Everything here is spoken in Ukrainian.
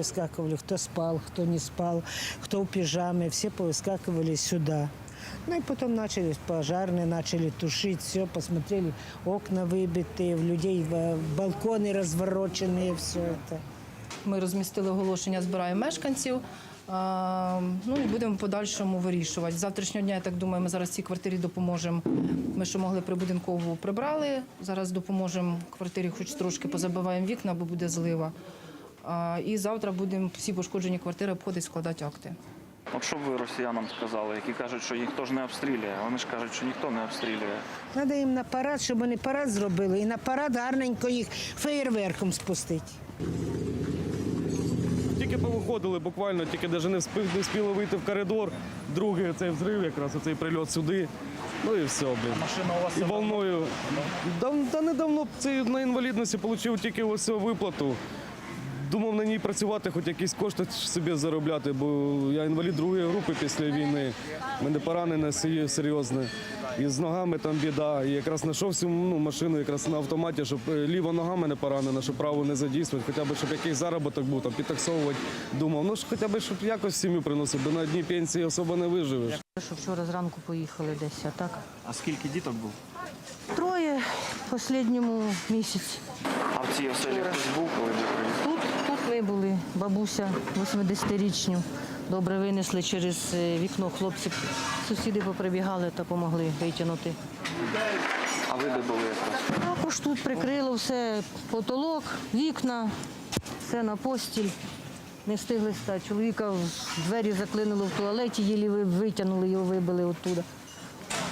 повыскакивали, кто спал, кто не спал, кто в пижаме, все повыскакивали сюда. Ну и потом начали пожарные, начали тушить все, посмотрели, окна выбитые, в людей э, балконы развороченные, все это. Ми розмістили оголошення, збираємо мешканців. А, Ну і будемо в подальшому вирішувати. З завтрашнього дня, я так думаю, ми зараз цій квартирі допоможемо. Ми що могли прибудинкову прибрали. Зараз допоможемо квартирі, хоч трошки позабиваємо вікна, бо буде злива. І завтра будемо всі пошкоджені квартири обходити, складати акти. От що б ви росіянам сказали, які кажуть, що ніхто ж не обстрілює. Вони ж кажуть, що ніхто не обстрілює. Треба їм на парад, щоб вони парад зробили, і на парад гарненько їх феєрверком спустити. Тільки повиходили, буквально, тільки навіть не не спіли вийти в коридор. Другий цей взрив, якраз оцей прильот сюди. Ну і все, блін. Машина у вас І волною. Дав, та недавно цей на інвалідності отримав тільки ось цю виплату. Думав на ній працювати, хоч якісь кошти собі заробляти, бо я інвалід другої групи після війни. Мене поранене серйозне. І з ногами там біда. І якраз знайшов ну, машину якраз на автоматі, щоб е, ліва нога мене поранена, щоб праву не задійствувати, хоча б щоб якийсь заробіток був, там підтаксовувати. Думав, ну ж хоча б щоб якось сім'ю приносив, бо на одній пенсії особо не виживеш. Що вчора зранку поїхали десь, а так. А скільки діток був? Троє в останньому місяці. А в цій оселі хтось був, коли ви приїхали? Тут, тут ми були, бабуся 80-річню. Добре винесли через е, вікно хлопці. Сусіди поприбігали та допомогли витягнути. А ви де були якраз? Також тут прикрило все, потолок, вікна, все на постіль. Не встигли стати. Чоловіка в двері заклинило в туалеті, їлі витягнули його, вибили оттуда.